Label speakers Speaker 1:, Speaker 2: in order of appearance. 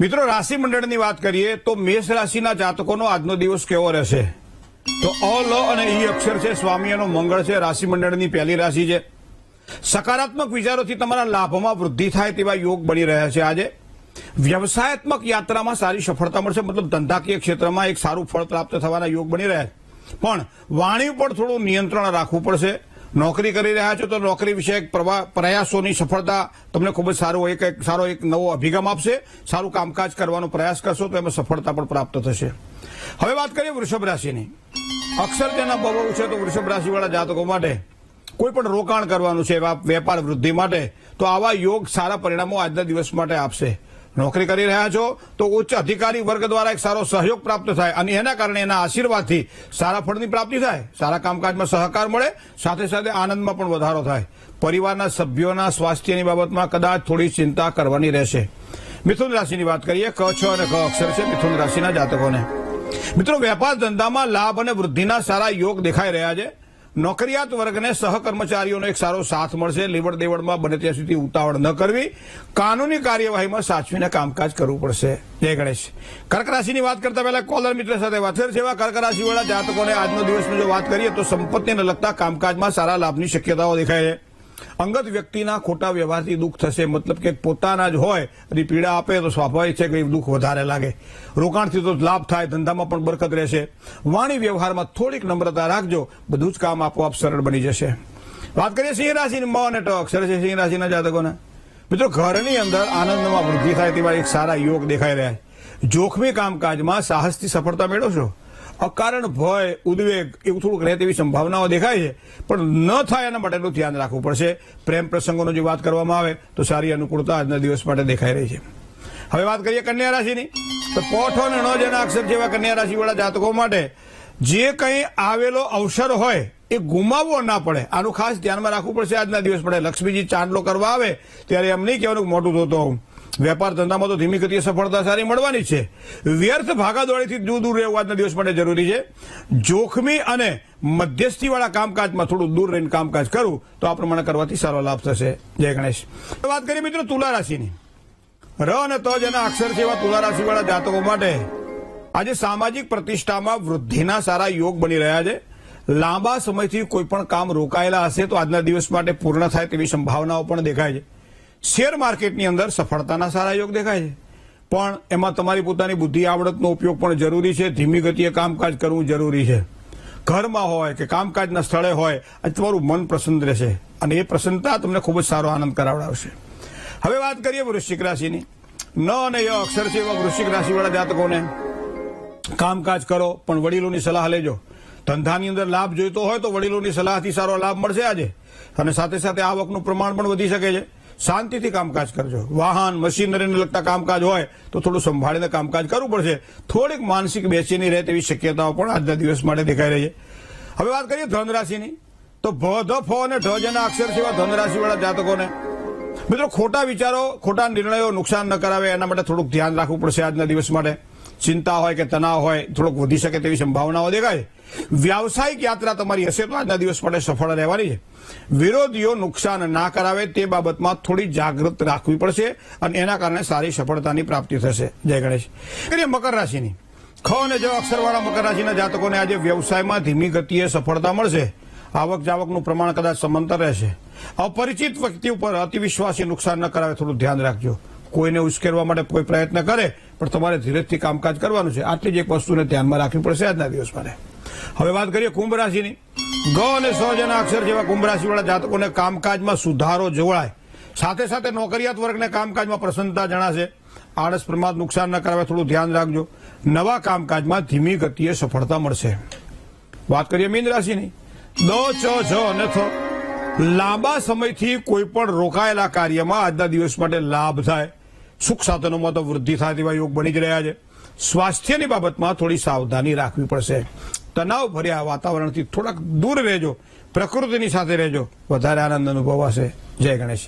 Speaker 1: મિત્રો રાશિ મંડળની વાત કરીએ તો મેષ રાશિના જાતકોનો આજનો દિવસ કેવો રહેશે? તો અ, લ અને ઈ અક્ષર છે સ્વામીનો મંગળ છે રાશિ મંડળની પહેલી રાશિ છે. સકારાત્મક વિચારોથી તમારા લાભમાં વૃદ્ધિ થાય તેવા યોગ બની રહ્યા છે આજે. વ્યવસાયાત્મક યાત્રામાં સારી સફળતા મળશે, મતલબ ધંધાકીય ક્ષેત્રમાં એક સારું ફળ પ્રાપ્ત થવાના યોગ બની રહ્યા છે. પણ વાણી ઉપર થોડું નિયંત્રણ રાખવું પડશે. નોકરી કરી રહ્યા છો તો નોકરી વિષયક પ્રયાસોની સફળતા તમને ખૂબ જ સારો એક સારો એક નવો અભિગમ આપશે. સારું કામકાજ કરવાનો પ્રયાસ કરશો તો એમાં સફળતા પણ પ્રાપ્ત થશે. હવે વાત કરીએ વૃષભ રાશિની. અક્ષર તેના બહુ છે તો વૃષભ રાશિવાળા જાતકો માટે કોઈ પણ રોકાણ કરવાનું છે વેપાર વૃદ્ધિ માટે, તો આવા યોગ સારા પરિણામો આજના દિવસ માટે આપશે. નોકરી કરી રહ્યા છો તો ઉચ્ચ અધિકારી વર્ગ દ્વારા એક સારો સહયોગ પ્રાપ્ત થાય અને એના કારણે એના આશીર્વાદથી સારા ફળની પ્રાપ્તિ થાય, સારા કામકાજમાં સહકાર મળે, સાથે સાથે આનંદમાં પણ વધારો થાય. પરિવારના સભ્યોના સ્વાસ્થ્યની બાબતમાં કદાચ થોડી ચિંતા કરવાની રહેશે. મિથુન રાશિની વાત કરીએ, ક છ અને ક અક્ષર છે મિથુન રાશિના જાતકોને. મિત્રો, વેપાર ધંધામાં લાભ અને વૃદ્ધિના સારા યોગ દેખાઈ રહ્યા છે. નોકરિયાત વર્ગને સહકર્મચારીઓનો એક સારો સાથ મળશે. લેવડ દેવડમાં બને ત્યાં સુધી ઉતાવળ ન કરવી. કાનૂની કાર્યવાહીમાં સાચવીને કામકાજ કરવું પડશે. જય ગણેશ. કર્ક રાશિની વાત કરતા પહેલા કોલર મિત્ર સાથે વાત કરીએ જેવા કર્ક રાશિવાળા જાતકોને આજનો દિવસની જો વાત કરીએ તો સંપત્તિને લગતા કામકાજમાં સારા લાભની શક્યતાઓ દેખાય છે. અંગત વ્યક્તિના ખોટા વ્યવહારથી દુઃખ થશે. મતલબ કે પોતાના જ હોય, અને પીડા આપે તો સ્વાભાવિક છે કે દુઃખ વધારે લાગે. રોકાણથી તો લાભ થાય, ધંધામાં પણ બરકત રહેશે. વાણી વ્યવહારમાં થોડીક નમ્રતા રાખજો, બધું જ કામ આપોઆપ સરળ બની જશે. વાત કરીએ સિંહ રાશિની મ અને ટક છે સિંહ રાશિના જાતકોને. મિત્રો, ઘરની અંદર આનંદમાં વૃદ્ધિ થાય તેવા એક સારા યોગ દેખાઈ રહ્યા છે. જોખમી કામકાજમાં સાહસથી સફળતા મેળવશો? અકારણ ભય, ઉદ્વેગ એવું થોડુંક રહે તેવી સંભાવનાઓ દેખાય છે. પણ ન થાય એના માટેનું ધ્યાન રાખવું પડશે. પ્રેમ પ્રસંગોનો જે વાત કરવામાં આવે, તો સારી અનુકૂળતા આજના દિવસ માટે દેખાઈ રહી છે. હવે વાત કરીએ કન્યા રાશિની. તો પોઠો અને ણ અક્ષર જેવા કન્યા રાશિવાળા જાતકો માટે જે કંઈ આવેલો અવસર હોય, એ ગુમાવવો ના પડે. આનું ખાસ ધ્યાનમાં રાખવું પડશે આજના દિવસ માટે. લક્ષ્મીજી ચાંદલો કરવા આવે, ત્યારે એમ નહીં કહેવાનું મોટું થતો હોઉં. વેપાર ધંધામાં તો ધીમી ગતિએ સફળતા સારી મળવાની છે. વ્યર્થ ભાગાદોડીથી દૂર દૂર રહેવું આજના દિવસ માટે જરૂરી છે. જોખમી અને મધ્યસ્થીવાળા કામકાજમાં થોડું દૂર રહીને કામકાજ કરું, તો આ પ્રમાણે કરવાથી સારો લાભ થશે. જય ગણેશ. વાત કરીએ મિત્રો તુલા રાશિની. ર અને ત જેના અક્ષર છે એવા તુલા રાશિવાળા જાતકો માટે. આજે સામાજિક પ્રતિષ્ઠામાં વૃદ્ધિના સારા યોગ બની રહ્યા છે. લાંબા સમયથી કોઈ પણ કામ રોકાયેલા હશે તો આજના દિવસ માટે પૂર્ણ થાય તેવી સંભાવનાઓ પણ દેખાય છે. શેર માર્કેટની અંદર સફળતાના સારા યોગ દેખાય છે. પણ એમાં તમારી પોતાની બુદ્ધિ આવડતનો ઉપયોગ પણ જરૂરી છે. ધીમી ગતિએ કામકાજ કરવું જરૂરી છે. ઘરમાં હોય કે કામકાજના સ્થળે હોય અને તમારું મન પ્રસન્ન રહેશે અને એ પ્રસન્નતા તમને ખૂબ જ સારો આનંદ કરાવડાવશે. હવે વાત કરીએ વૃશ્ચિક રાશિની. ન અને ય અક્ષર છે એવા વૃશ્ચિક રાશિવાળા જાતકોને. કામકાજ કરો, પણ વડીલોની સલાહ લેજો. ધંધાની અંદર લાભ જોઈતો હોય તો વડીલોની સલાહથી સારો લાભ મળશે આજે. અને સાથે સાથે આવકનું પ્રમાણ પણ વધી શકે છે. શાંતિથી કામકાજ કરજો. વાહન મશીનરીને લગતા કામકાજ હોય તો થોડું સંભાળીને કામકાજ કરવું પડશે. થોડીક માનસિક બેચેની રહે તેવી શક્યતાઓ પણ આજના દિવસ માટે દેખાઈ રહી છે. હવે વાત કરીએ ધનરાશિની. તો ભ, ધ, ફ અને ઢ જેના અક્ષર છે એવા ધન જાતકોને. મિત્રો, ખોટા વિચારો, ખોટા નિર્ણયો નુકસાન ન કરાવે, એના માટે થોડુંક ધ્યાન રાખવું પડશે આજના દિવસ માટે. ચિંતા હોય કે તણાવ હોય, થોડોક વધી શકે તેવી સંભાવનાઓ દેખાય. વ્યાવસાયિક યાત્રા તમારી હશે તો આજના દિવસ માટે સફળ રહેવાની છે. વિરોધીઓ નુકસાન ના કરાવે તે બાબતમાં થોડી જાગૃત રાખવી પડશે અને એના કારણે સારી સફળતાની પ્રાપ્તિ થશે. જય ગણેશ. મકર રાશિની. ખ અને જ અક્ષરવાળા મકર રાશિના જાતકોને આજે વ્યવસાયમાં ધીમી ગતિએ સફળતા મળશે. આવક જાવકનું પ્રમાણ કદાચ સમાંતર રહેશે. અપરિચિત વ્યક્તિ ઉપર અતિવિશ્વાસી નુકસાન ન કરાવે, થોડું ધ્યાન રાખજો. કોઈને ઉશ્કેરવા માટે કોઈ પ્રયત્ન કરે, પણ તમારે ધીરજથી કામકાજ કરવાનું છે. આટલી જ એક વસ્તુને ધ્યાનમાં રાખવી પડશે આજના દિવસ માટે. હવે વાત કરીએ કુંભ રાશિની. ગ અને સ અક્ષર જેવા કુંભ રાશિવાળા જાતકોને કામકાજમાં સુધારો જોડાય સાથે સાથે નોકરિયાત વર્ગને કામકાજમાં પ્રસન્નતા જણાશે. આળસ, પ્રમાદ, નુકસાન ન કરાવે, થોડું ધ્યાન રાખજો. નવા કામકાજમાં ધીમી ગતિએ સફળતા મળશે. વાત કરીએ મીન રાશિની. દ, ચ છ અને થ. લાંબા સમયથી કોઈ પણ રોકાયેલા કાર્યમાં આજના દિવસ માટે લાભ થાય. સુખ સાધનોમાં તો વૃદ્ધિ થાય તેવા યોગ બની જ રહ્યા છે. સ્વાસ્થ્યની બાબતમાં થોડી સાવધાની રાખવી પડશે. તણાવ ભર્યા વાતાવરણથી થોડાક દૂર રહેજો. પ્રકૃતિની સાથે રહેજો. વધારે આનંદ અનુભવાશે. જય ગણેશ.